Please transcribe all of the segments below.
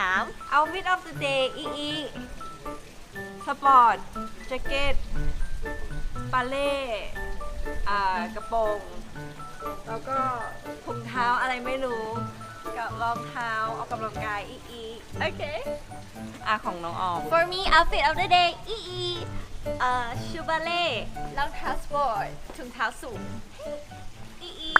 ถาม outfit of the day อีอีสปอร์ตแจ็คเก็ตปาเล่อ่ากระโปรงแล้วก็ถุงเท้าอะไรไม่รู้กับรองเท้าออกกำลังกายอีอีโอเคอะของน้องออม For me outfit of the day อีอีเอ่อชูบาเล่รองเท้าสปอร์ตถุงเท้าสูงอีอี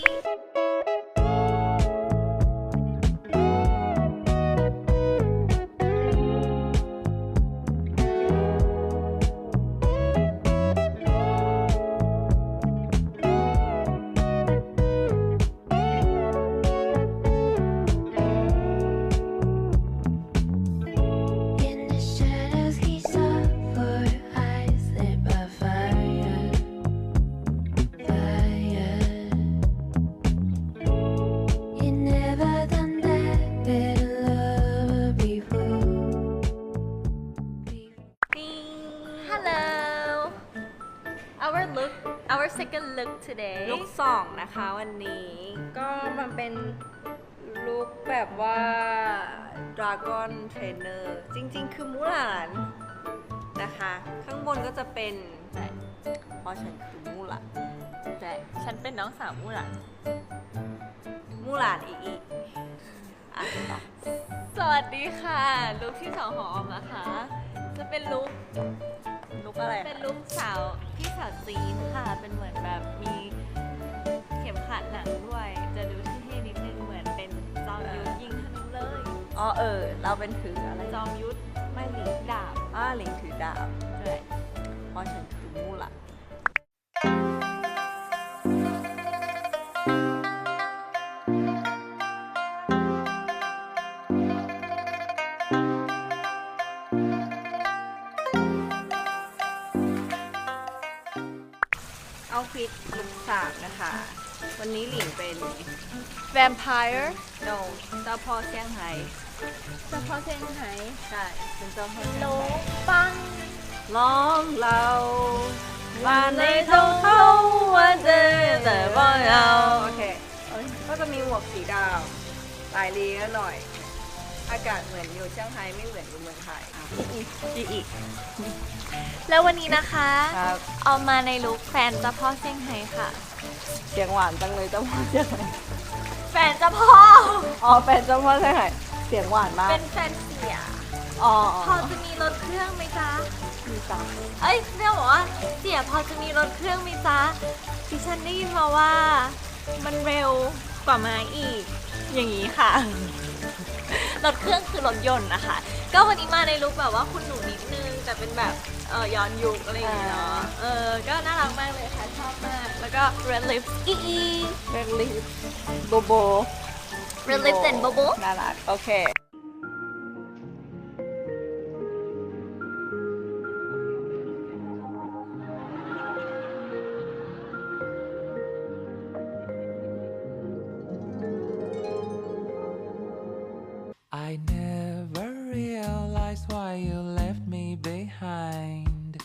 Hello our look our second look today ลุกสองนะคะวันนี้ก็มันเป็นลุกแบบว่า Dragon Trainer จริงๆ คือมูหลานนะคะ ข้างบนก็จะเป็นเพราะฉันคือมูหลานแต่ฉันเป็นน้องสาวมูหลานมูหลานอีกอีกอะต่อสวัสดีค่ะ ลุคที่สองของออมนะคะ จะเป็นลุค ลุกอะไรเป็นลุคสาวพี่สาวจีนค่ะ เป็นเหมือนแบบมีเข็มขัดหนังด้วย จะดูเท่ๆนิดนึงเหมือนเป็นจอมยุทธยิงธนูเลย อ๋อเออ เราเป็นถืออะไร จอมยุทธไม่หลีดาบอ่าหลิงถือดาบด้วย เอาฟิตลุกสามนะคะ วันนี้หลิงเป็น vampire no เจ้าพ่อเซี่ยงไฮ้เฉพาะเซี่ยงไฮ้ใช่เป็นเจ้าพ่อโลปังร้องเราวันในทงเขาวันเจอแต่บ่เอาโอเคก็จะมีหมวกสีดำลายลีก็หน่อย อากาศเหมือนอยู่เซี่ยงไฮ้ไม่เหมือนอยู่เมืองไทยอีกอีกอีก แล้ววันนี้นะคะ ครับ เอามาในลุคแฟนเจ้าพ่อเซี่ยงไฮ้ค่ะ เสียงหวานจังเลยเจ้าพ่อเซี่ยงไฮ้แฟนเจ้าพ่อ อ๋อเป็นเจ้าพ่อเซี่ยงไฮ้เสียงหวานมากเป็นแฟนเสีย อ๋อพอจะมีรถเครื่องไหมจ๊ะ มีจังเอ้ยเรียกบอกว่าเสียพอจะมีรถเครื่องไหมจ๊ะดิฉันได้ยินมาว่า มันเร็วกว่ามาอีก อย่างนี้ค่ะ รถเครื่องคือรถยนต์นะคะ ก็วันนี้มาในลุคแบบว่าคุณหนูนิดนึงแต่เป็นแบบเออย้อนยุคอะไรอย่างเงี้ยเนาะเออก็น่ารักมากเลยค่ะชอบมาก แล้วก็ red lips อีอีเรนลีฟโบโบ red lips and bubble น่ารักโอเค realized why you left me behind.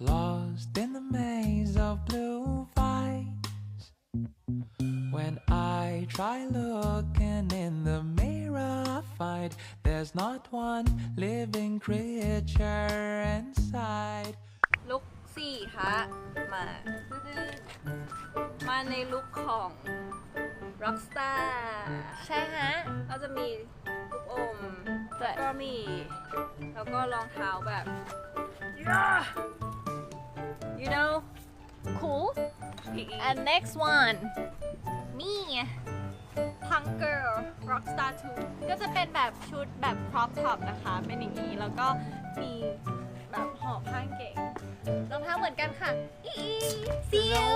Lost in the maze of blue vines. When I try looking in the mirror, I find there's not one living creature inside. ลุกสี่ฮะมาตื้อๆมาในลุคของ rockstar ใช่ฮะ ก็จะมีลูกอม ใช่แล้วก็มี แล้วก็รองเท้าแบบ yeah you know cool อีก and next one me punk girl rockstar 2ก็จะเป็นแบบชุดแบบ crop top นะคะ เป็นอย่างนี้ แล้วก็มีแบบหอบข้างเก่งรองเท้าเหมือนกันค่ะอีอี see you